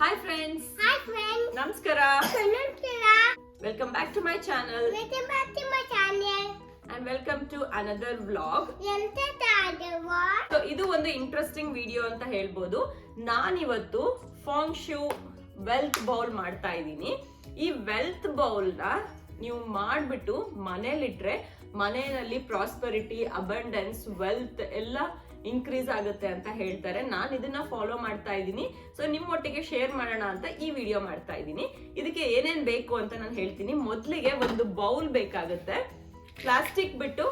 Hi friends hi friends ನಮಸ್ಕಾರ ನಮಸ್ಕಾರ welcome back to my channel welcome back to my channel and welcome to another vlog so ಇದು ಒಂದು interesting video ಅಂತ ಹೇಳ್ಬೋದು. ನಾನಿವತ್ತು ಫಾಂಗ್ shoe wealth bowl ಮಾಡ್ತಾ ಇದ್ದೀನಿ. ಈ ವೆಲ್ತ್ ಬೌಲ್ನ ನೀವು ಮಾಡಿಬಿಟ್ಟು ಮನೇಲಿಟ್ರೆ ಮನೆಯಲ್ಲಿ ಪ್ರಾಸ್ಪರಿಟಿ ಅಬಂಡೆನ್ಸ್ ವೆಲ್ತ್ ಎಲ್ಲ ಇನ್ಕ್ರೀಸ್ ಆಗುತ್ತೆ ಅಂತ ಹೇಳ್ತಾರೆ. ನಾನು ಇದನ್ನ ಫಾಲೋ ಮಾಡ್ತಾ ಇದ್ದೀನಿ. ಸೊ ನಿಮ್ಮೊಟ್ಟಿಗೆ ಶೇರ್ ಮಾಡೋಣ ಅಂತ ಈ ವಿಡಿಯೋ ಮಾಡ್ತಾ ಇದ್ದೀನಿ. ಇದಕ್ಕೆ ಏನೇನ್ ಬೇಕು ಅಂತ ನಾನು ಹೇಳ್ತೀನಿ. ಮೊದಲಿಗೆ ಒಂದು ಬೌಲ್ ಬೇಕಾಗುತ್ತೆ. ಪ್ಲಾಸ್ಟಿಕ್ ಬಿಟ್ಟು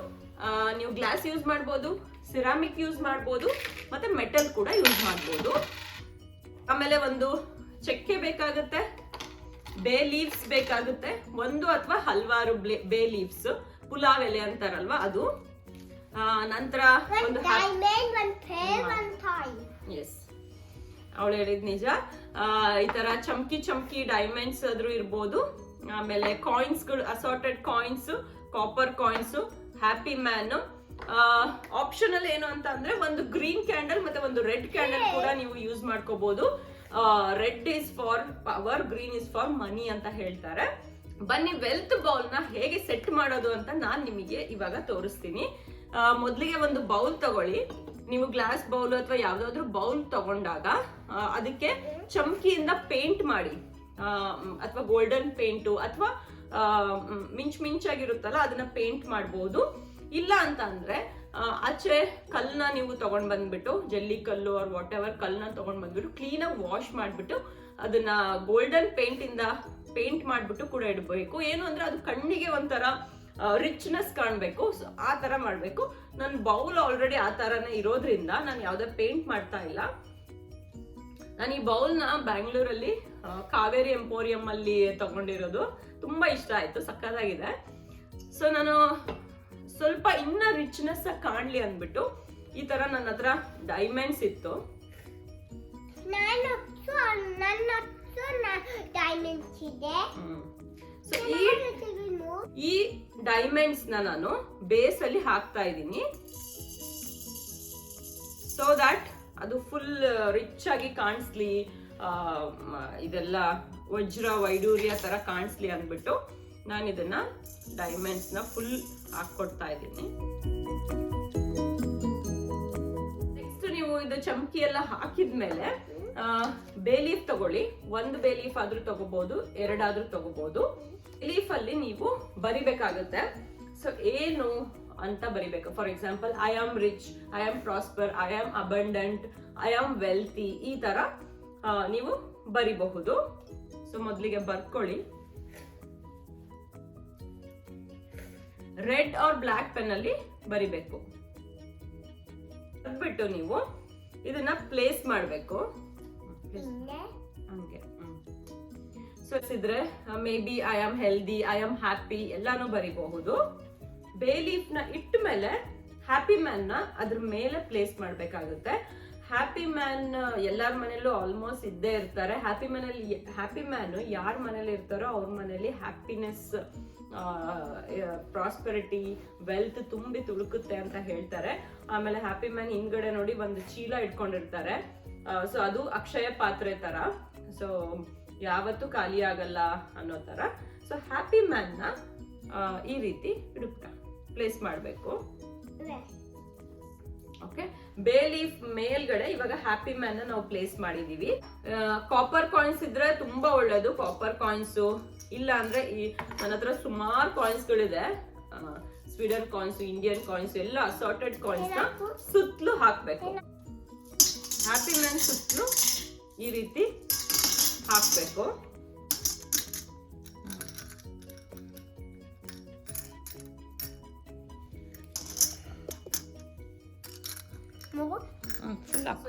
ನೀವು ಗ್ಲಾಸ್ ಯೂಸ್ ಮಾಡ್ಬೋದು ಸಿರಾಮಿಕ್ ಯೂಸ್ ಮಾಡ್ಬೋದು, ಮತ್ತೆ ಮೆಟಲ್ ಕೂಡ ಯೂಸ್ ಮಾಡ್ಬೋದು. ಆಮೇಲೆ ಒಂದು ಚಕ್ಕೆ ಬೇಕಾಗುತ್ತೆ. ಬೇ ಲೀವ್ಸ್ ಬೇಕಾಗುತ್ತೆ. ಒಂದು ಅಥವಾ ಹಲವಾರು ಬೇ ಲೀವ್ಸ್ ಪುಲಾವ್ ಎಲೆ ಅಂತಾರಲ್ವಾ ಅದು. ನಂತರ ಒಂದು ಎಸ್ ಅವಳು ಹೇಳಿದ್ ನಿಜ. ಆ, ಈ ತರ ಚಮ್ಕಿ ಚಮ್ಕಿ ಡೈಮಂಡ್ಸ್ ಆದ್ರೂ ಇರ್ಬೋದು. ಆಮೇಲೆ ಕಾಯಿನ್ಸ್ಗಳು assorted coins copper coins happy man optional ಏನು ಅಂತ ಅಂದ್ರೆ ಒಂದು ಗ್ರೀನ್ ಕ್ಯಾಂಡಲ್ ಮತ್ತೆ ಒಂದು ರೆಡ್ ಕ್ಯಾಂಡಲ್ ಕೂಡ ನೀವು ಯೂಸ್ ಮಾಡ್ಕೋಬಹುದು red is for power green is for money ಅಂತ ಹೇಳ್ತಾರೆ. ಬನ್ನಿ ವೆಲ್ತ್ ಬೌಲ್ನ ಹೇಗೆ ಸೆಟ್ ಮಾಡೋದು ಅಂತ ನಾನ್ ನಿಮಗೆ ಇವಾಗ ತೋರಿಸ್ತೀನಿ. ಮೊದ್ಲಿಗೆ ಒಂದು ಬೌಲ್ ತಗೊಳ್ಳಿ. ನೀವು ಗ್ಲಾಸ್ ಬೌಲ್ ಅಥವಾ ಯಾವ್ದಾದ್ರು ಬೌಲ್ ತಗೊಂಡಾಗ ಅದಕ್ಕೆ ಚಮಕಿಯಿಂದ ಪೇಂಟ್ ಮಾಡಿ. ಅಥವಾ ಗೋಲ್ಡನ್ ಪೇಂಟು ಅಥವಾ ಮಿಂಚ್ ಮಿಂಚಾಗಿರುತ್ತಲ್ಲ, ಅದನ್ನ ಪೇಂಟ್ ಮಾಡ್ಬೋದು. ಇಲ್ಲ ಅಂತ ಅಂದ್ರೆ ಆಚೆ ಕಲ್ಲನ್ನ ನೀವು ತಗೊಂಡ್ ಬಂದ್ಬಿಟ್ಟು, ಜಲ್ಲಿ ಕಲ್ಲು ಆರ್ ವಾಟ್ ಎವರ್ ಕಲ್ಲನ್ನ ತಗೊಂಡ್ ಬಂದ್ಬಿಟ್ಟು ಕ್ಲೀನಾಗಿ ವಾಶ್ ಮಾಡ್ಬಿಟ್ಟು, ಅದನ್ನ ಗೋಲ್ಡನ್ ಪೇಂಟ್ ಇಂದ ಪೇಂಟ್ ಮಾಡ್ಬಿಟ್ಟು ಕೂಡ ಇಡಬೇಕು. ಏನು ಅಂದ್ರೆ ಅದು ಕಣ್ಣಿಗೆ ಒಂಥರ ರಿಚ್ನೆಸ್ ಕಾಣಬೇಕು. ಸೊ ಆ ತರ ಮಾಡಬೇಕು. ನನ್ನ ಬೌಲ್ ಆಲ್ರೆಡಿ ಆ ತರನೇ ಇರೋದ್ರಿಂದ ನಾನು ಯಾವುದೇ ಪೇಂಟ್ ಮಾಡ್ತಾ ಇಲ್ಲ. ನಾನು ಈ ಬೌಲ್ನ ಬ್ಯಾಂಗ್ಳೂರಲ್ಲಿ ಕಾವೇರಿ ಎಂಪೋರಿಯಂ ಅಲ್ಲಿ ತಗೊಂಡಿರೋದು. ತುಂಬಾ ಇಷ್ಟ ಆಯ್ತು ಸಕ್ಕತ್ತಾಗಿದೆ. ಸೊ ನಾನು ಸ್ವಲ್ಪ ಇನ್ನ ರಿಚ್ನೆಸ್ ಕಾಣ್ಲಿ ಅಂದ್ಬಿಟ್ಟು ಈ ತರ ನನ್ನ ಹತ್ರ ಡೈಮಂಡ್ಸ್ ಇತ್ತು. ಈ ಈ ಡೈಮಂಡ್ಸ್ನ ನಾನು ಬೇಸ್ ಅಲ್ಲಿ ಹಾಕ್ತಾ ಇದ್ದೀನಿ. ಸೊ ದಟ್ ಅದು ಫುಲ್ ರಿಚ್ ಆಗಿ ಕಾಣಿಸ್ಲಿ ಇದೆಲ್ಲ ವಜ್ರ, ವೈಡೂರ್ಯ ತರ ಕಾಣಿಸ್ಲಿ ಅಂದ್ಬಿಟ್ಟು ನಾನು ಇದನ್ನ ಡೈಮಂಡ್ಸ್ನ ಫುಲ್ ಹಾಕೊಡ್ತಾ ಇದ್ದೀನಿ. ನೆಕ್ಸ್ಟ್ ನೀವು ಇದು ಚಮಕಿ ಎಲ್ಲ ಹಾಕಿದ್ಮೇಲೆ ಬೇಲೀಫ್ ತಗೊಳ್ಳಿ. ಒಂದು ಬೇಲೀಫ್ ಆದ್ರೂ ತಗೋಬಹುದು ಎರಡಾದ್ರೂ ತಗೋಬಹುದು ಲೀಫ್ ಅಲ್ಲಿ ನೀವು ಬರಿಬೇಕಾಗುತ್ತೆ. ಸೊ ಏನು ಅಂತ ಬರಿಬೇಕು? For example I am rich I am prosper I am abundant I am wealthy ಈ ತರ ನೀವು ಬರಿಬಹುದು. ಸೊ ಮೊದಲಿಗೆ ಬರ್ಕೊಳ್ಳಿ. ರೆಡ್ ಆರ್ ಬ್ಲ್ಯಾಕ್ ಪೆನ್ ಅಲ್ಲಿ ಬರಿಬೇಕು. ಬರ್ಬಿಟ್ಟು ನೀವು ಇದನ್ನ ಪ್ಲೇಸ್ ಮಾಡಬೇಕು. ಹಂಗೆ. ಸೊ ಇದ್ರೆ maybe I am healthy I am happy ಎಲ್ಲಾನು ಬರಿಬಹುದು. ಬೇ ನ ಇಟ್ಟ ಮೇಲೆ ಹ್ಯಾಪಿ ಮ್ಯಾನ್ನ ಅದ್ರ ಮೇಲೆ ಪ್ಲೇಸ್ ಮಾಡಬೇಕಾಗುತ್ತೆ. ಹ್ಯಾಪಿ ಮ್ಯಾನ್ ಎಲ್ಲರ ಮನೇಲೂ ಆಲ್ಮೋಸ್ಟ್ ಇದ್ದೇ ಇರ್ತಾರೆ. ಹ್ಯಾಪಿ ಮನೇಲಿ ಹ್ಯಾಪಿ ಮ್ಯಾನ್ ಯಾರ ಮನೇಲಿ ಇರ್ತಾರೋ ಅವ್ರ ಮನೇಲಿ ಹ್ಯಾಪಿನೆಸ್ ಪ್ರಾಸ್ಪೆರಿಟಿ ವೆಲ್ತ್ ತುಂಬಿ ತುಳುಕುತ್ತೆ ಅಂತ ಹೇಳ್ತಾರೆ. ಆಮೇಲೆ ಹ್ಯಾಪಿ ಮ್ಯಾನ್ ಹಿಂದ್ಗಡೆ ನೋಡಿ ಒಂದು ಚೀಲ ಇಟ್ಕೊಂಡಿರ್ತಾರೆ. ಸೊ ಅದು ಅಕ್ಷಯ ಪಾತ್ರೆ ತರ. ಸೊ ಯಾವತ್ತೂ ಖಾಲಿ ಆಗಲ್ಲ ಅನ್ನೋ ತರ ಸೊ ಹ್ಯಾಪಿ ಮ್ಯಾನ್ನ ಈ ರೀತಿ ಹುಡುಕ್ತ ಪ್ಲೇಸ್ ಮಾಡಬೇಕು. ಓಕೆ ಬೇ ಲೀಫ್ ಮೇಲ್ಗಡೆ ಇವಾಗ ಹ್ಯಾಪಿ ಮ್ಯಾನ್ ನಾವು ಪ್ಲೇಸ್ ಮಾಡಿದೀವಿ ಕಾಪರ್ ಕಾಯಿನ್ಸ್ ಇದ್ರೆ ತುಂಬಾ ಒಳ್ಳೇದು. ಕಾಪರ್ ಕಾಯಿನ್ಸು ಇಲ್ಲ ಅಂದ್ರೆ ಈ ನನ್ನ ಹತ್ರ ಸುಮಾರು ಕಾಯಿನ್ಸ್ ಗಳಿದೆ. ಸ್ವೀಡನ್ ಕಾಯಿನ್ಸ್ ಇಂಡಿಯನ್ ಕಾಯಿನ್ಸ್ ಎಲ್ಲ ಅಸಾರ್ಟೆಡ್ ಕಾಯಿನ್ಸ್ನ ಸುತ್ತಲೂ ಹಾಕ್ಬೇಕು. ಹ್ಯಾಪಿ ಮ್ಯಾನ್ ಸುತ್ತಲೂ ಈ ರೀತಿ ಹಾಕ್ಬೇಕು.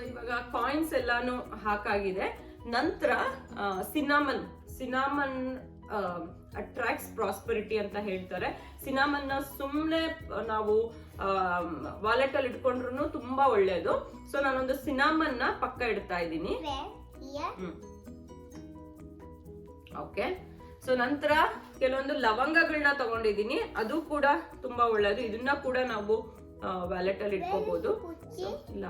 ಇವಾಗ ಕಾಯಿನ್ಸ್ ಎಲ್ಲಾನು ಹಾಕಾಗಿದೆ. ನಂತರ ಸಿನಾಮನ್ ಸಿನಾಮನ್ ಅಟ್ರಾಕ್ಟ್ಸ್ ಪ್ರಾಸ್ಪರಿಟಿ ಅಂತ ಹೇಳ್ತಾರೆ. ಸಿನಾಮನ್ನ ನ ಸುಮ್ನೆ ನಾವು ವಾಲೆಟ್ ಅಲ್ಲಿ ಇಟ್ಕೊಂಡ್ರು ತುಂಬಾ ಒಳ್ಳೇದು. ಸೊ ನಾನೊಂದು ಸಿನಾಮನ್ನ ನ ಪಕ್ಕ ಇಡ್ತಾ ಇದ್ದೀನಿ. ಓಕೆ ಸೊ ನಂತರ ಕೆಲವೊಂದು ಲವಂಗಗಳನ್ನ ತಗೊಂಡಿದ್ದೀನಿ. ಅದು ಕೂಡ ತುಂಬಾ ಒಳ್ಳೇದು. ಇದನ್ನ ಕೂಡ ನಾವು ವ್ಯಾಲೆಟ್ ಅಲ್ಲಿ ಇಟ್ಕೋಬಹುದು ಇಲ್ಲ.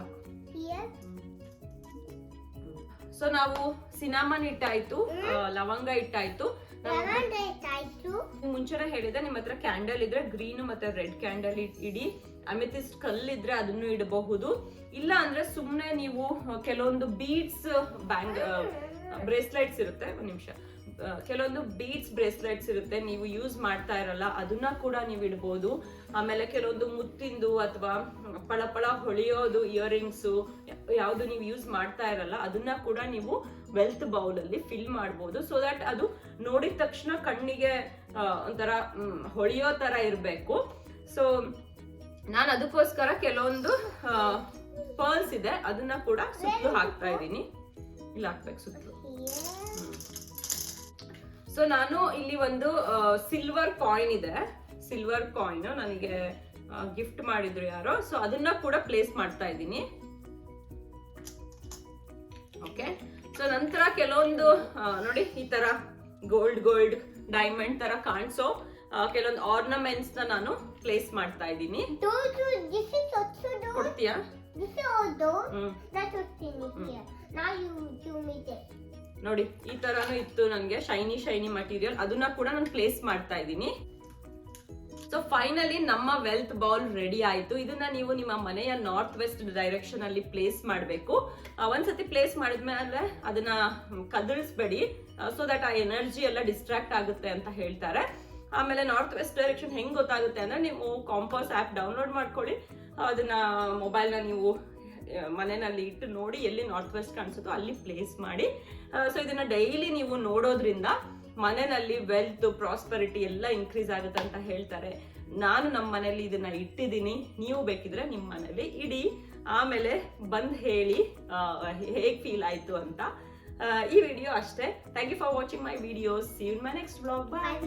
ಸೊ ನಾವು ಸಿನಾಮನ್ ಇಟ್ಟಾಯ್ತು. ಲವಂಗ ಇಟ್ಟಾಯ್ತು. ಮುಂಚೆನೆ ಹೇಳಿದೆ ನಿಮ್ಮ ಹತ್ರ ಕ್ಯಾಂಡಲ್ ಇದ್ರೆ ಗ್ರೀನ್ ಮತ್ತೆ ರೆಡ್ ಕ್ಯಾಂಡಲ್ ಇಡಿ. ಅಮೆಥಿಸ್ಟ್ ಇದ್ರೆ ಅದನ್ನು ಇಡಬಹುದು. ಇಲ್ಲ ಅಂದ್ರೆ ಸುಮ್ನೆ ನೀವು ಕೆಲವೊಂದು ಬೀಡ್ಸ್ ಬ್ಯಾಂಗ್ ಬ್ರೇಸ್ಲೈಟ್ಸ್ ಇರುತ್ತೆ. ಒಂದ್ ನಿಮಿಷ. ಕೆಲವೊಂದು ಬೀಡ್ಸ್ ಬ್ರೇಸ್ಲೆಟ್ಸ್ ಇರುತ್ತೆ, ನೀವು ಯೂಸ್ ಮಾಡ್ತಾ ಇರಲ್ಲ, ಅದನ್ನ ಕೂಡ ನೀವು ಇಡ್ಬೋದು. ಆಮೇಲೆ ಕೆಲವೊಂದು ಮುತ್ತಿಂದು ಅಥವಾ ಪಳಪಳ ಹೊಳೆಯೋದು ಇಯರಿಂಗ್ಸು ಯಾವುದು ನೀವು ಯೂಸ್ ಮಾಡ್ತಾ ಇರಲ್ಲ, ಅದನ್ನ ಕೂಡ ನೀವು ವೆಲ್ತ್ ಬೌಲ್ ಅಲ್ಲಿ ಫಿಲ್ ಮಾಡ್ಬೋದು. ಸೊ ದಟ್ ಅದು ನೋಡಿದ ತಕ್ಷಣ ಕಣ್ಣಿಗೆ ಒಂಥರ ಹೊಳೆಯೋ ತರ ಇರಬೇಕು. ಸೊ ನಾನು ಅದಕ್ಕೋಸ್ಕರ ಕೆಲವೊಂದು ಪರ್ಲ್ಸ್ ಇದೆ, ಅದನ್ನ ಕೂಡ ಸುತ್ತಲೂ ಹಾಕ್ತಾ ಇದ್ದೀನಿ. ಇಲ್ಲಿ ಹಾಕ್ಬೇಕು ಸುತ್ತಲೂ ಸೊ ನಾನು ಇಲ್ಲಿ ಒಂದು ಸಿಲ್ವರ್ ಕಾಯಿನ್ ಇದೆ. ಸಿಲ್ವರ್ ಕಾಯಿನ್ ನನಗೆ ಗಿಫ್ಟ್ ಮಾಡಿದ್ರು ಯಾರೋ. ಸೊ ಅದನ್ನ ಕೂಡ ಪ್ಲೇಸ್ ಮಾಡ್ತಾ ಇದ್ದೀನಿ. ಓಕೆ ಸೊ ನಂತರ ಕೆಲವೊಂದು ನೋಡಿ ಈ ತರ ಗೋಲ್ಡ್ ಗೋಲ್ಡ್ ಡೈಮಂಡ್ ತರ ಕಾಣಿಸೋ ಕೆಲವೊಂದು ಆರ್ನಮೆಂಟ್ಸ್ನ ನಾನು ಪ್ಲೇಸ್ ಮಾಡ್ತಾ ಇದ್ದೀನಿ. ಕೊಡ್ತೀಯಾ? ನೋಡಿ, ಈ ತರಾನು ಇತ್ತು ನನಗೆ ಶೈನಿ ಶೈನಿ ಮಟೀರಿಯಲ್ ಅದನ್ನ ಕೂಡ ನಾನು ಪ್ಲೇಸ್ ಮಾಡ್ತಾ ಇದ್ದೀನಿ. ಸೊ ಫೈನಲಿ ನಮ್ಮ ವೆಲ್ತ್ ಬೌಲ್ ರೆಡಿ ಆಯ್ತು. ಇದನ್ನ ನೀವು ನಿಮ್ಮ ಮನೆಯ ನಾರ್ತ್ ವೆಸ್ಟ್ ಡೈರೆಕ್ಷನ್ ಅಲ್ಲಿ ಪ್ಲೇಸ್ ಮಾಡಬೇಕು. ಒಂದ್ಸತಿ ಪ್ಲೇಸ್ ಮಾಡಿದ್ಮೇಲೆ ಅದನ್ನ ಕದಳಿಸ್ಬೇಡಿ ಸೊ ದಟ್ ಆ ಎನರ್ಜಿ ಎಲ್ಲ ಡಿಸ್ಟ್ರಾಕ್ಟ್ ಆಗುತ್ತೆ ಅಂತ ಹೇಳ್ತಾರೆ. ಆಮೇಲೆ ನಾರ್ತ್ ವೆಸ್ಟ್ ಡೈರೆಕ್ಷನ್ ಹೆಂಗ್ ಗೊತ್ತಾಗುತ್ತೆ ಅಂದ್ರೆ ನೀವು ಕಾಂಪೋಸ್ ಆ್ಯಪ್ ಡೌನ್ಲೋಡ್ ಮಾಡ್ಕೊಳ್ಳಿ. ಅದನ್ನ ಮೊಬೈಲ್ನ ನೀವು ಮನೆಯಲ್ಲಿ ಇಟ್ಟು ನೋಡಿ ಎಲ್ಲಿ ನಾರ್ತ್ ವೆಸ್ಟ್ ಕಾಣಿಸುತ್ತೋ ಅಲ್ಲಿ ಪ್ಲೇಸ್ ಮಾಡಿ. ಸೊ ಇದನ್ನ ಡೈಲಿ ನೀವು ನೋಡೋದ್ರಿಂದ ಮನೆಯಲ್ಲಿ ವೆಲ್ತ್ ಪ್ರಾಸ್ಪರಿಟಿ ಎಲ್ಲ ಇನ್ಕ್ರೀಸ್ ಆಗುತ್ತೆ ಅಂತ ಹೇಳ್ತಾರೆ. ನಾನು ನಮ್ಮ ಮನೇಲಿ ಇದನ್ನ ಇಟ್ಟಿದ್ದೀನಿ. ನೀವು ಬೇಕಿದ್ರೆ ನಿಮ್ಮ ಮನೇಲಿ ಇಡಿ. ಆಮೇಲೆ ಬಂದು ಹೇಳಿ ಹೇಗೆ ಫೀಲ್ ಆಯ್ತು ಅಂತ. ಈ ವಿಡಿಯೋ ಅಷ್ಟೇ. Thank you for watching my videos see in my next blog bye.